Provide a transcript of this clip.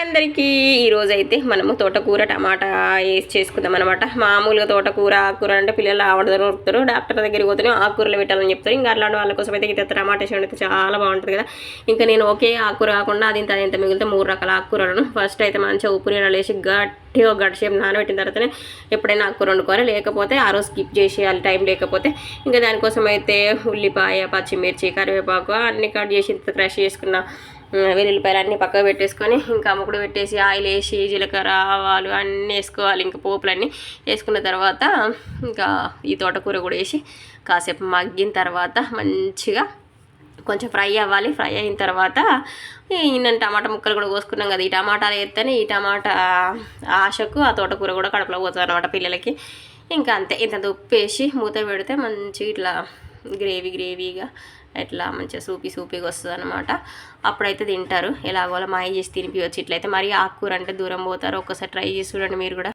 అందరికీ. ఈరోజు అయితే మనము తోటకూర టమాటా వేసి చేసుకుందాం అనమాట మామూలుగా తోటకూర ఆకుకూర అంటే పిల్లలు ఆవడ దొరుకుతారు డాక్టర్ దగ్గరికి పోతే ఆకుకూరలు పెట్టాలని చెప్తారు. ఇంకా అలాంటి వాళ్ళ కోసం అయితే ఇంత టమాటా వేసి అయితే చాలా బాగుంటుంది కదా. ఇంకా నేను ఒకే ఆకుకూర కాకుండా అది ఇంత ఇంత మిగిలితే మూడు రకాల ఆకుకూరలను. ఫస్ట్ అయితే మంచిగా ఉప్పు నీళ్ళు వేసి గట్టిగా గడిసేపు నానబెట్టిన తర్వాతనే ఎప్పుడైనా ఆకుకూర వండుకోవాలి. లేకపోతే ఆ రోజు స్కిప్ చేసేయాలి టైం లేకపోతే. ఇంకా దానికోసం అయితే ఉల్లిపాయ పచ్చిమిర్చి కరివేపాకు అన్ని కట్ చేసి ఇంత క్రష్ చేసుకున్న వెల్లుల్లిపాయలు అన్నీ పక్కకు పెట్టేసుకొని ఇంకా ముక్కుడు పెట్టేసి ఆయిల్ వేసి జీలకర్ర ఆవాలు అన్నీ వేసుకోవాలి. ఇంకా పోపులన్నీ వేసుకున్న తర్వాత ఇంకా ఈ తోటకూర కూడా వేసి కాసేపు మగ్గిన తర్వాత మంచిగా కొంచెం ఫ్రై అవ్వాలి. ఫ్రై అయిన తర్వాత ఈయన టమాటా ముక్కలు కూడా కోసుకున్నాం కదా. ఈ టమాటాలు వేస్తేనే ఈ టమాటా ఆశకు ఆ తోటకూర కూడా కడుపులో పోతుంది అనమాట పిల్లలకి. ఇంకా అంతే. ఇంత ఉప్పు వేసి మూత పెడితే మంచిగా ఇట్లా గ్రేవీ గ్రేవీగా ఎట్లా మంచిగా సూపీ సూపీగా వస్తుంది అనమాట అప్పుడైతే తింటారు. ఎలాగోలా మాయ చేసి తినిపించవచ్చు ఇట్లయితే మరి ఆకుకూర అంటే దూరం పోతారు. ఒక్కసారి ట్రై చేసి చూడండి మీరు కూడా.